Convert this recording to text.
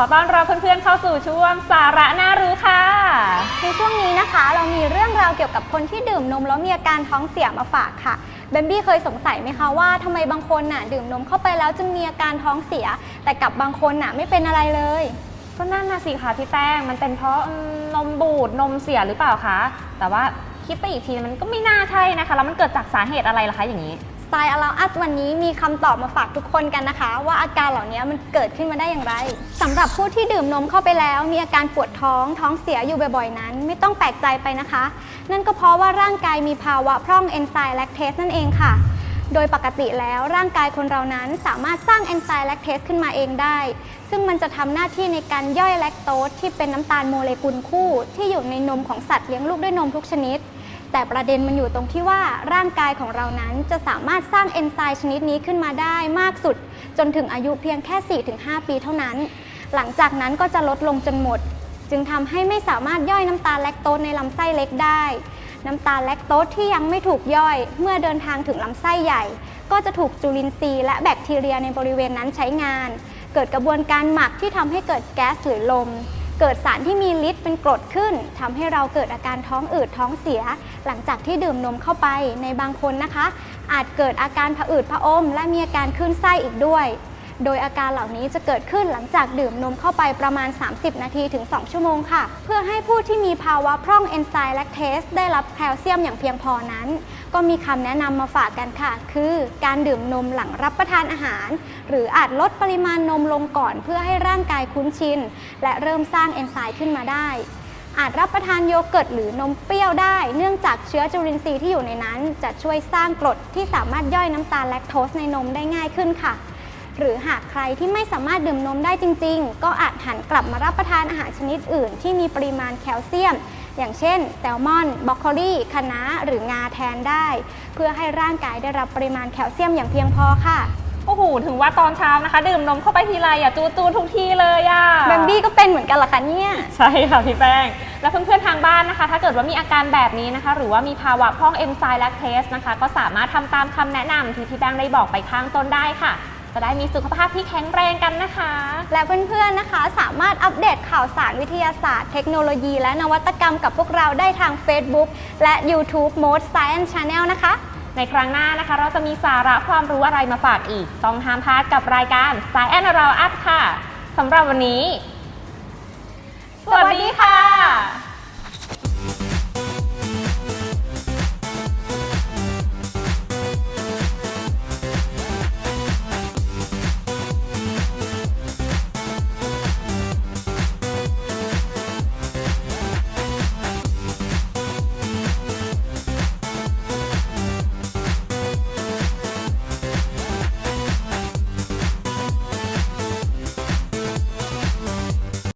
อต้อนรับเพื่อนๆเข้าสู่ช่วงสาระน่ารู้ค่ะ ในช่วงนี้นะคะ เรามีเรื่องราวเกี่ยวกับคนที่ดื่มนมแล้วมีอาการท้องเสียมาฝากค่ะเบมบี้เคยสงสัยไหมคะว่าทำไมบางคนน่ะดื่มนมเข้าไปแล้วจึงมีอาการท้องเสีย แต่กับบางคนน่ะไม่เป็นอะไรเลย ก็นั่นน่ะสิคะพี่แป้งมันเป็นเพราะอืมนมบูดนมเสียหรือเปล่าคะแต่ว่าคิดไปอีกทีมันก็ไม่น่าใช่นะคะแล้วมันเกิดจากสาเหตุอะไรล่ะคะอย่างนี้ส ไตล์ Allow Us วันนี้มีคำตอบมาฝากทุกคนกันนะคะ ว่าอาการเหล่านี้มันเกิดขึ้นมาได้อย่างไรสำหรับผู้ที่ดื่มนมเข้าไปแล้ว มีอาการปวดท้องท้องเสียอยู่บ่อยๆนั้น ไม่ต้องแปลกใจไปนะคะ นั่นก็เพราะว่าร่างกายมีภาวะพร่องเอนไซม์แลคเทสนั่นเองค่ะ โดยปกติแล้วร่างกายคนเรานั้นสามารถสร้างเอนไซม์แลคเทสขึ้นมาเองได้ ซึ่งมันจะทำหน้าที่ในการย่อยแลคโตสที่เป็นน้ำตาลโมเลกุลคู่ ที่อยู่ในนมของสัตว์เลี้ยงลูกด้วยนมทุกชนิด แต่ประเด็นมันอยู่ตรงที่ว่าร่างกายของเรานั้นจะสามารถสร้างเอนไซม์ชนิดนี้ขึ้นมาได้มากสุด จนถึงอายุเพียงแค่ 4-5 ปีเท่านั้น หลังจากนั้นก็จะลดลงจนหมด จึงทำให้ไม่สามารถย่อยน้ำตาลแลคโตสในลำไส้เล็กได้ น้ำตาลแลคโตสที่ยังไม่ถูกย่อย เมื่อเดินทางถึงลำไส้ใหญ่ ก็จะถูกจุลินทรีย์และแบคทีเรียในบริเวณนั้นใช้งาน เกิดกระบวนการหมักที่ทำให้เกิดแก๊สหรือลม เกิดสารที่มีฤทธิ์เป็นกรดขึ้นทำให้เราเกิดอาการท้องอืดท้องเสีย หลังจากที่ดื่มนมเข้าไปในบางคนนะคะ อาจเกิดอาการผะอืดผะอม และมีอาการขึ้นไส้อีกด้วย โดยอาการเหล่านี้จะเกิดขึ้นหลังจากดื่มนมเข้าไปประมาณ 30 นาทีถึง 2 ชั่วโมงค่ะ เพื่อให้ผู้ที่มีภาวะพร่องเอนไซม์แลคเทสได้รับแคลเซียมอย่างเพียงพอนั้น ก็มีคำแนะนำมาฝากกันค่ะ คือการดื่มนมหลังรับประทานอาหาร หรืออาจลดปริมาณนมลงก่อนเพื่อให้ร่างกายคุ้นชิน และเริ่มสร้างเอนไซม์ขึ้นมาได้อาจรับประทานโยเกิร์ตหรือนมเปรี้ยวได้ เนื่องจากเชื้อจุลินทรีย์ที่อยู่ในนั้น จะช่วยสร้างกรดที่สามารถย่อยน้ำตาลแลคโตสในนมได้ง่ายขึ้นค่ะ หรือหากใครที่ไม่สามารถดื่มนมได้จริง ๆ ก็อาจหันกลับมารับประทานอาหารชนิดอื่น ที่มีปริมาณแคลเซียม อย่างเช่นแซลมอนบรอกโคลีคะน้าหรืองาแทนได้ เพื่อให้ร่างกายได้รับปริมาณแคลเซียมอย่างเพียงพอค่ะโอ้โห ถึงว่าตอนเช้านะคะ ดื่มนมเข้าไปทีไรอะจูจูทุกทีเลยอะแบมบี้ก็เป็นเหมือนกันเหรอคะเนี่ย ใช่ค่ะพี่แป้ง และเพื่อนๆทางบ้านนะคะ ถ้าเกิดว่ามีอาการแบบนี้นะคะ หรือว่ามีภาวะพร่องเอนไซม์แลคเทสนะคะ ก็สามารถทำตามคำแนะนำที่พี่แป้งได้บอกไปข้างต้นได้ค่ะ จะได้มีสุขภาพที่แข็งแรงกันนะคะ และเพื่อนๆนะคะ สามารถอัปเดตข่าวสารวิทยาศาสตร์ เทคโนโลยี และนวัตกรรมกับพวกเราได้ทาง Facebook และ YouTube Mode Science Channel นะคะ ในครั้งหน้านะคะ เราจะมีสาระความรู้อะไรมาฝากอีก ต้องห้ามพลาดกับรายการ Science Around Us ค่ะสำหรับวันนี้ สวัสดีค่ะ